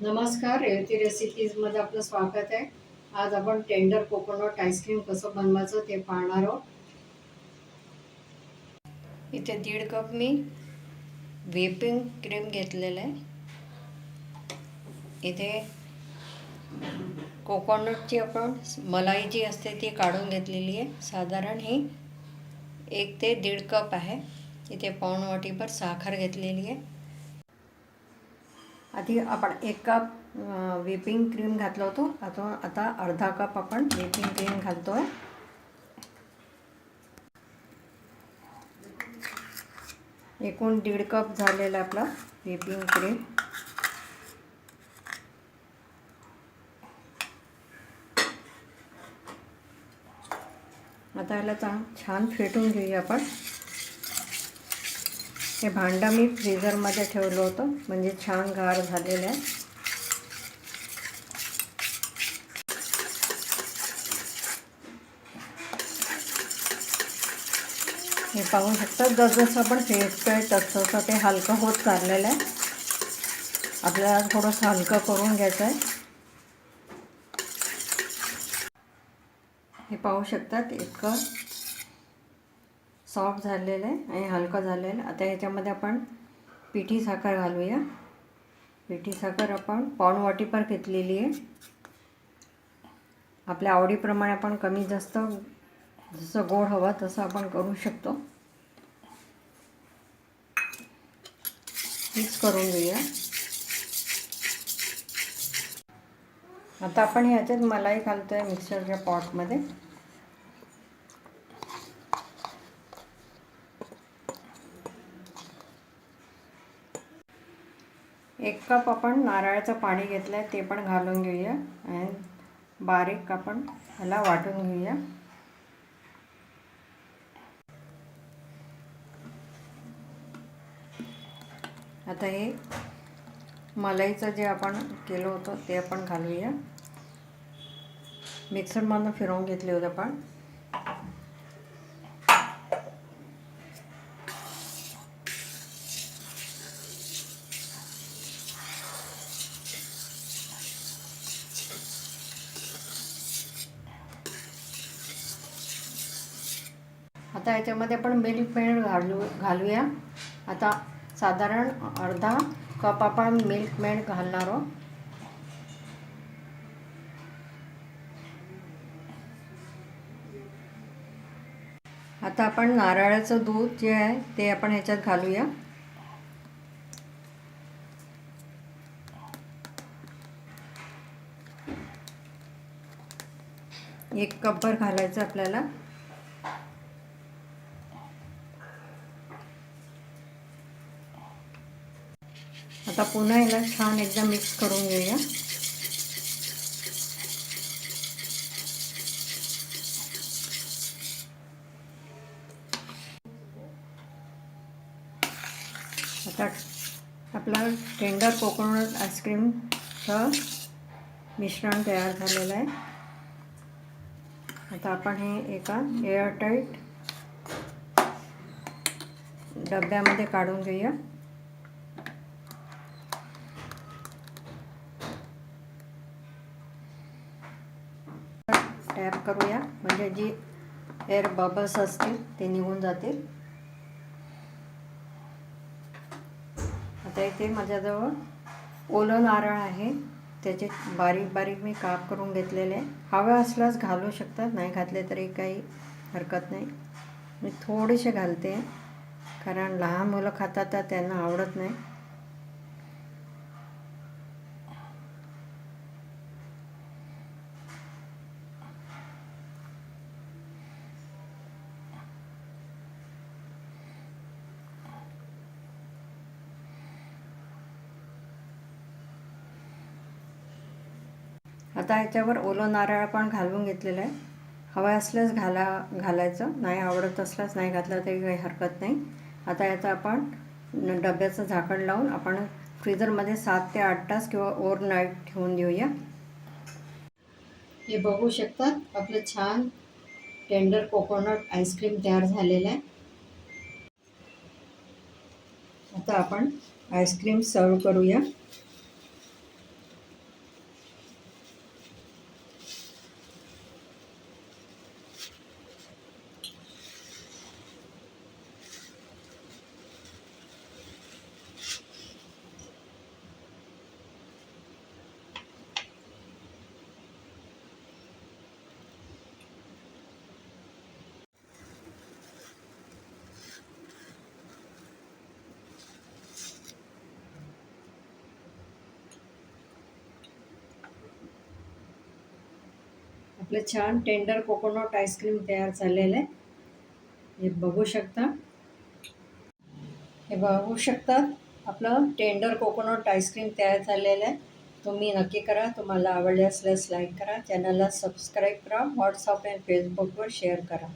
नमस्कार रेवती रेसिपीजमध्ये आपलं स्वागत आहे. आज आपण टेंडर कोकोनट आईस्क्रीम कसं बनवायचं ते पाहणार आहोत. इथे दीड कप मी व्हिपिंग क्रीम घेतलेलं आहे. इथे कोकोनटची आपण मलाई जी असते ती काढून घेतलेली आहे. साधारण ही एक ते दीड कप आहे. इथे पाऊण वाटीभर साखर घेतलेली आहे. आधी आपण एक कप व्हिपिंग क्रीम घातलं होतो. आता आता अर्धा कप आपण व्हिपिंग क्रीम घालतो आहे एकूण दीड कप झालेला आपला व्हिपिंग क्रीम. आता याला चांग छान फेटून घेऊया आपण. हे भांडं मी फ्रीझरमध्ये ठेवलं होतं. म्हणजे छान गार झालेलं आहे. हे पाहू शकता जसजसं आपण फेटतोय आहे तसं ते हलकं होत चाललेलं आहे. आपल्याला थोडंसं हलकं करून घ्यायचं आहे. हे पाहू शकतात इतकं सॉफ्ट झालेलं आहे आणि हलकं झालेलं. आहे आता ह्याच्यामध्ये आपण पिठी साखर घालूया. पिठी साखर आपण पाऊण वाटीपर घेतलेली आहे. आपल्या आवडीप्रमाणे आपण कमी जास्त जसं गोड हवं तसं आपण करू शकतो. मिक्स करून घेऊया. आता आपण ह्याच्यात मलाई घालतो आहे मिक्सरच्या पॉटमध्ये. एक कप आपण नारळाचं पाणी घेतलं आहे ते पण घालून घेऊया. आणि बारीक आपण ह्याला वाटून घेऊया. आता हे मलाईचं जे आपण केलं होतं ते आपण घालूया. मिक्सरमधनं फिरवून घेतले होते आपण. आता याच्यामध्ये आपण मिल्क मेड घालू घालूया. आता साधारण अर्धा कप आपण मिल्क मेड घालणार आहोत. आता आपण नारळाचं दूध जे आहे ते आपण ह्याच्यात घालूया. एक कपभर घालायचं आपल्याला. आता पुन्हा याला छान एकदा मिक्स करून घेऊया. आता आपला टेंडर कोकोनट आईस्क्रीमचं मिश्रण तयार झालेलं आहे. आता आपण हे एका एअरटाईट डब्यामध्ये काढून घेऊया. रॅप करूया. म्हणजे जी एअर बबल्स असतील ते निघून जातील. आता इथे माझ्याजवळ ओलं नारळ आहे. त्याचे बारीक बारीक मी काप करून घेतलेले आहे. असल्यास घालू शकतात नाही घातले तरी काही हरकत नाही. मी थोडेसे घालते कारण लहान मुलं खातात तर त्यांना आवडत नाही. आता याच्यावर ओलं नारळ पण घालून घेतलेलं आहे. हवं असल्यास घाला घालायचं. नाही आवडत असल्यास नाही घातलं तरी काही हरकत नाही. आता याचं आपण डब्याचं झाकण लावून आपण फ्रीजरमध्ये सात ते आठ तास किंवा ओव्हर नाईट ठेवून देऊया. हे बघू शकतात आपलं छान टेंडर कोकोनट आईस्क्रीम तयार झालेलं आहे. आता आपण आईस्क्रीम सर्व करूया. आपलं छान टेंडर कोकोनट आईस्क्रीम तयार झालेलं आहे. हे बघू शकता. हे बघू शकतात आपलं टेंडर कोकोनट आईस्क्रीम तयार झालेलं आहे. तुम्ही नक्की करा. तुम्हाला आवडले असल्यास लाईक करा चॅनलला सबस्क्राईब करा. व्हॉट्सअप आणि फेसबुकवर शेअर करा.